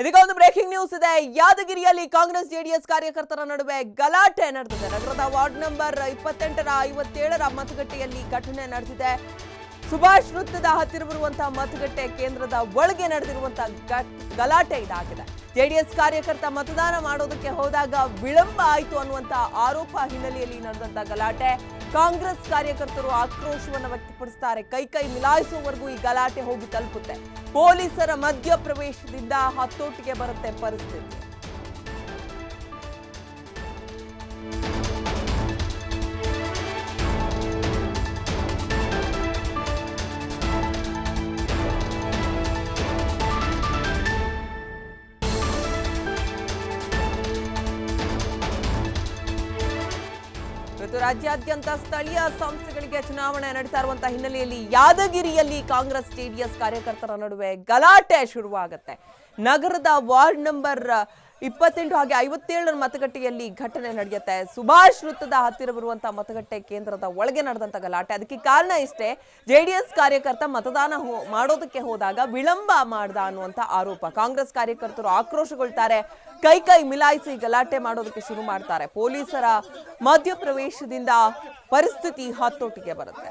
ಇದೀಗ ಒಂದು breaking news ಇದೆ. ಯಾದಗಿರಿಯಲ್ಲಿ ಕಾಂಗ್ರೆಸ್ ಜೆಡಿಎಸ್ ಕಾರ್ಯಕರ್ತರ ನಡುವೆ ಗಲಾಟೆ ನಡೆದಿದೆ. ನಗರದ ವಾರ್ಡ್ ನಂಬರ್ ಇಪ್ಪತ್ತೆಂಟರ ಐವತ್ತೇಳರ ಮತಗಟ್ಟೆಯಲ್ಲಿ ಘಟನೆ ನಡೆದಿದೆ. ಸುಭಾಷ್ ವೃತ್ತದ ಹತ್ತಿರ ಬರುವಂತಹ ಮತಗಟ್ಟೆ ಕೇಂದ್ರದ ಒಳಗೆ ನಡೆದಿರುವಂತಹ ಗಲಾಟೆ ಇದಾಗಿದೆ. ಜೆಡಿಎಸ್ ಕಾರ್ಯಕರ್ತ ಮತದಾನ ಮಾಡೋದಕ್ಕೆ ಹೋದಾಗ ವಿಳಂಬ ಆಯಿತು ಅನ್ನುವಂತಹ ಆರೋಪ ಹಿನ್ನೆಲೆಯಲ್ಲಿ ನಡೆದಂತಹ ಗಲಾಟೆ. ಕಾಂಗ್ರೆಸ್ ಕಾರ್ಯಕರ್ತರು ಆಕ್ರೋಶವನ್ನು ವ್ಯಕ್ತಪಡಿಸುತ್ತಾರೆ ಕೈ ಕೈ ಮಿಲಾಯಿಸುವವರೆಗೂ ಈ ಗಲಾಟೆ ಹೋಗಿ ತಲುಪುತ್ತೆ. ಪೊಲೀಸರ ಮಧ್ಯಪ್ರವೇಶದಿಂದ ಹತ್ತೋಟಿಗೆ ಬರುತ್ತೆ ಪರಿಸ್ಥಿತಿ. ಇವತ್ತು ರಾಜ್ಯಾದ್ಯಂತ ಸ್ಥಳೀಯ ಸಂಸ್ಥೆಗಳಿಗೆ ಚುನಾವಣೆ ನಡೀತಾ ಇರುವಂತಹ ಹಿನ್ನೆಲೆಯಲ್ಲಿ ಯಾದಗಿರಿಯಲ್ಲಿ ಕಾಂಗ್ರೆಸ್ ಜೆಡಿಎಸ್ ಕಾರ್ಯಕರ್ತರ ನಡುವೆ ಗಲಾಟೆ ಶುರುವಾಗುತ್ತೆ. ನಗರದ ವಾರ್ಡ್ ನಂಬರ್ ಇಪ್ಪತ್ತೆಂಟು ಹಾಗೆ ಐವತ್ತೇಳರ ಮತಗಟ್ಟೆಯಲ್ಲಿ ಘಟನೆ ನಡೆಯುತ್ತೆ ಸುಭಾಷ್ ವೃತ್ತದ ಹತ್ತಿರ ಬರುವಂತಹ ಮತಗಟ್ಟೆ ಕೇಂದ್ರದ ಒಳಗೆ ನಡೆದಂತ ಗಲಾಟೆ ಅದಕ್ಕೆ ಕಾರಣ ಇಷ್ಟೇ ಜೆಡಿಎಸ್ ಕಾರ್ಯಕರ್ತ ಮತದಾನ ಮಾಡೋದಕ್ಕೆ ಹೋದಾಗ ವಿಳಂಬ ಮಾಡ್ದ ಅನ್ನುವಂತ ಆರೋಪ ಕಾಂಗ್ರೆಸ್ ಕಾರ್ಯಕರ್ತರು ಆಕ್ರೋಶಗೊಳ್ತಾರೆ ಕೈ ಕೈ ಮಿಲಾಯಿಸಿ ಗಲಾಟೆ ಮಾಡೋದಕ್ಕೆ ಶುರು ಮಾಡ್ತಾರೆ ಪೊಲೀಸರ ಮಧ್ಯಪ್ರವೇಶದಿಂದ ಪರಿಸ್ಥಿತಿ ಹತ್ತೋಟಿಗೆ ಬರುತ್ತೆ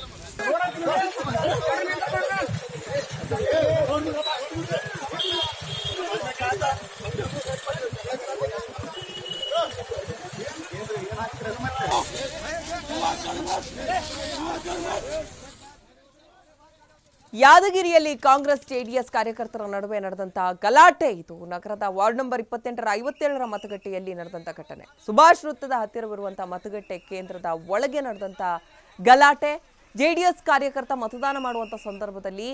ಯಾದಗಿರಿಯಲ್ಲಿ ಕಾಂಗ್ರೆಸ್ ಜೆಡಿಎಸ್ ಕಾರ್ಯಕರ್ತರ ನಡುವೆ ನಡೆದಂತಹ ಗಲಾಟೆ ಇದು. ನಗರದ ವಾರ್ಡ್ ನಂಬರ್ ಇಪ್ಪತ್ತೆಂಟರ ಐವತ್ತೇಳರ ಮತಗಟ್ಟೆಯಲ್ಲಿ ನಡೆದಂತ ಘಟನೆ. ಸುಭಾಷ್ ವೃತ್ತದ ಹತ್ತಿರವಿರುವಂತಹ ಮತಗಟ್ಟೆ ಕೇಂದ್ರದ ಒಳಗೆ ನಡೆದಂತಹ ಗಲಾಟೆ. ಜೆಡಿಎಸ್ ಕಾರ್ಯಕರ್ತ ಮತದಾನ ಮಾಡುವಂತ ಸಂದರ್ಭದಲ್ಲಿ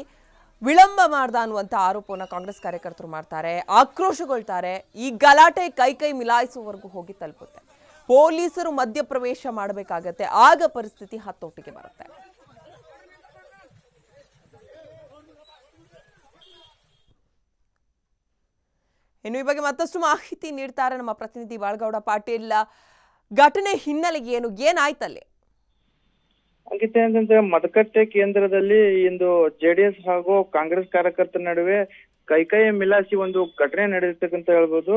ವಿಳಂಬ ಮಾಡ್ದ ಅನ್ನುವಂತ ಆರೋಪವನ್ನು ಕಾಂಗ್ರೆಸ್ ಕಾರ್ಯಕರ್ತರು ಮಾಡ್ತಾರೆ, ಆಕ್ರೋಶಗೊಳ್ತಾರೆ, ಈ ಗಲಾಟೆ ಕೈ ಕೈ ಮಿಲಾಯಿಸುವವರೆಗೂ ಹೋಗಿ ತಲುಪುತ್ತೆ. ಪೊಲೀಸರು ಮಧ್ಯಪ್ರವೇಶ ಮಾಡಬೇಕಾಗತ್ತೆ, ಆಗ ಪರಿಸ್ಥಿತಿ ಹತ್ತೋಟಿಗೆ ಬರುತ್ತೆ. ಇನ್ನು ಈ ಬಗ್ಗೆ ಮತ್ತಷ್ಟು ಮಾಹಿತಿ ನೀಡ್ತಾರೆ ನಮ್ಮ ಪ್ರತಿನಿಧಿ ಬಾಳಗೌಡ ಪಾಟೀಲ್. ಘಟನೆ ಹಿನ್ನೆಲೆಗೆ ಏನು, ಏನಾಯ್ತಲ್ಲಿ? ಅಂಕಿತ ಏನಂತಂದ್ರೆ ಮತಗಟ್ಟೆ ಕೇಂದ್ರದಲ್ಲಿ ಇಂದು ಜೆಡಿಎಸ್ ಹಾಗೂ ಕಾಂಗ್ರೆಸ್ ಕಾರ್ಯಕರ್ತರ ನಡುವೆ ಕೈಕೈ ಮಿಲಾಸಿ ಒಂದು ಘಟನೆ ನಡೆದಿರ್ತಕ್ಕಂತ ಹೇಳ್ಬೋದು.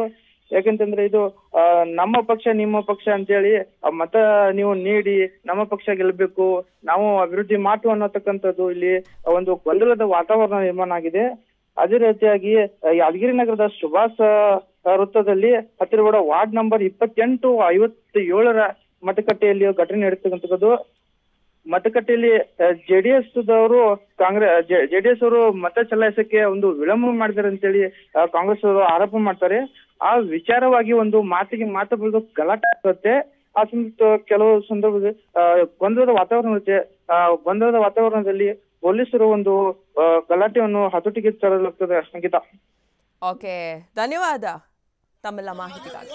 ಯಾಕಂತಂದ್ರೆ ಇದು ಆ, ನಮ್ಮ ಪಕ್ಷ ನಿಮ್ಮ ಪಕ್ಷ ಅಂತೇಳಿ ಆ ಮತ ನೀವು ನೀಡಿ ನಮ್ಮ ಪಕ್ಷ ಗೆಲ್ಲಬೇಕು ನಾವು ಅಭಿವೃದ್ಧಿ ಮಾತು ಅನ್ನತಕ್ಕಂಥದ್ದು ಇಲ್ಲಿ ಒಂದು ಗೊಂದಲದ ವಾತಾವರಣ ನಿರ್ಮಾಣ ಆಗಿದೆ. ಅದೇ ರೀತಿಯಾಗಿ ಯಾದಗಿರಿ ನಗರದ ಸುಭಾಷ ವೃತ್ತದಲ್ಲಿ ಹತ್ತಿರ ವಾರ್ಡ್ ನಂಬರ್ ಇಪ್ಪತ್ತೆಂಟು ಐವತ್ತ ಏಳರ ಮತಗಟ್ಟೆಯಲ್ಲಿ ಘಟನೆ ನಡೆಸ್ತಕ್ಕಂಥದ್ದು ಮತಗಟ್ಟೆಯಲ್ಲಿ ಜೆಡಿಎಸ್ ದವರು ಕಾಂಗ್ರೆಸ್ ಜೆಡಿಎಸ್ ಅವರು ಮತ ಚಲಾಯಿಸಕ್ಕೆ ಒಂದು ವಿಳಂಬ ಮಾಡಿದ್ದಾರೆ ಅಂತೇಳಿ ಕಾಂಗ್ರೆಸ್ ಅವರು ಆರೋಪ ಮಾಡ್ತಾರೆ. ಆ ವಿಚಾರವಾಗಿ ಒಂದು ಮಾತಿಗೆ ಮಾತು ಬೆಳೆದು ಗಲಾಟೆ ಆಗುತ್ತೆ. ಆ ಕೆಲವು ಸಂದರ್ಭದಲ್ಲಿ ಗೊಂದಲದ ವಾತಾವರಣ ಇರುತ್ತೆ ಆ, ಗೊಂದಲದ ವಾತಾವರಣದಲ್ಲಿ ಪೊಲೀಸರು ಒಂದು ಗಲಾಟೆಯನ್ನು ಹತೋಟಿಗೆ ತರಲಾಗ್ತದೆ, ಸಂಗೀತ. ಓಕೆ. ಧನ್ಯವಾದ ತಮ್ಮೆಲ್ಲ ಮಾಹಿತಿಗಾಗಿ.